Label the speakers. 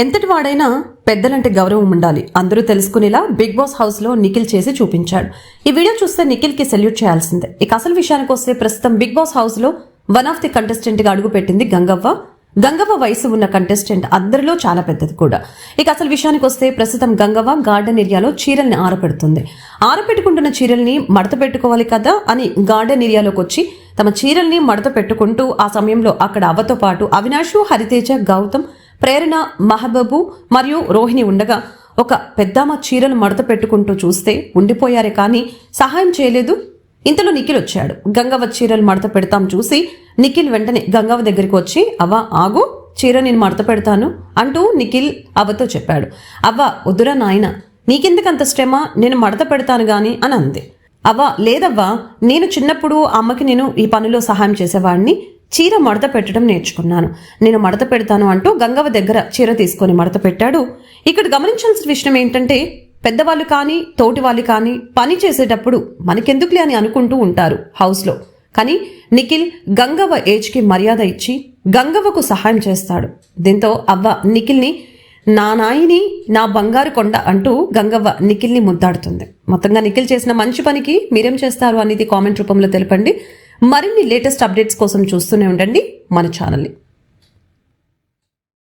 Speaker 1: ఎంతటి వాడైనా పెద్దలంటే గౌరవం ఉండాలి. అందరూ తెలుసుకునేలా బిగ్ బాస్ హౌస్లో నిఖిల్ చేసి చూపించాడు. ఈ వీడియో చూస్తే నిఖిల్కి సెల్యూట్ చేయాల్సిందే. ఇక అసలు విషయానికి వస్తే ప్రస్తుతం బిగ్ బాస్ హౌస్లో వన్ ఆఫ్ ది కంటెస్టెంట్గా అడుగుపెట్టింది గంగవ్వ. గంగవ్వ వయసు ఉన్న కంటెస్టెంట్ అందరిలో చాలా పెద్దది కూడా. ఇక అసలు విషయానికి వస్తే ప్రస్తుతం గంగవ్వ గార్డెన్ ఏరియాలో చీరల్ని ఆరపెడుతుంది. ఆరపెట్టుకుంటున్న చీరల్ని మడత పెట్టుకోవాలి కదా అని గార్డెన్ ఏరియాలోకి వచ్చి తమ చీరల్ని మడత పెట్టుకుంటూ ఆ సమయంలో అక్కడ అవ్వతో పాటు అవినాషు హరితేజ గౌతమ్ ప్రేరణ మహబూబు మరియు రోహిణి ఉండగా ఒక పెద్దమ్మ చీరను మడత పెట్టుకుంటూ చూస్తే ఉండిపోయారే కానీ సహాయం చేయలేదు. ఇంతలో నిఖిల్ వచ్చాడు. గంగవ్వ చీరలు మడత పెడతాం చూసి నిఖిల్ వెంటనే గంగవ్వ దగ్గరికి వచ్చి అవ్వ ఆగు చీర నేను మడత పెడతాను అంటూ నిఖిల్ అవ్వతో చెప్పాడు. అవ్వ వద్దురా నాయన నీకెందుకంత శ్రమ? నేను మడత పెడతాను గాని అని అంది. అవ్వ లేదవ్వా నేను చిన్నప్పుడు అమ్మకి నేను ఈ పనిలో సహాయం చేసేవాడిని చీర మడత పెట్టడం నేర్చుకున్నాను. నేను మడత పెడతాను అంటూ గంగవ్వ దగ్గర చీర తీసుకొని మడత పెట్టాడు. ఇక్కడ గమనించాల్సిన విషయం ఏంటంటే పెద్దవాళ్ళు కానీ తోటి వాళ్ళు కానీ పని చేసేటప్పుడు మనకెందుకులే అని అనుకుంటూ ఉంటారు హౌస్లో. కానీ నిఖిల్ గంగవ్వ ఏజ్కి మర్యాద ఇచ్చి గంగవ్వకు సహాయం చేస్తాడు. దీంతో అవ్వ నిఖిల్ని నా నాయిని నా బంగారు కొండ అంటూ గంగవ్వ నిఖిల్ని ముద్దాడుతుంది. మొత్తంగా నిఖిల్ చేసిన మంచి పనికి మీరేం చేస్తారు అనేది కామెంట్ రూపంలో తెలపండి. మరిన్ని లేటెస్ట్ అప్డేట్స్ కోసం చూస్తూనే ఉండండి మన ఛానల్ని.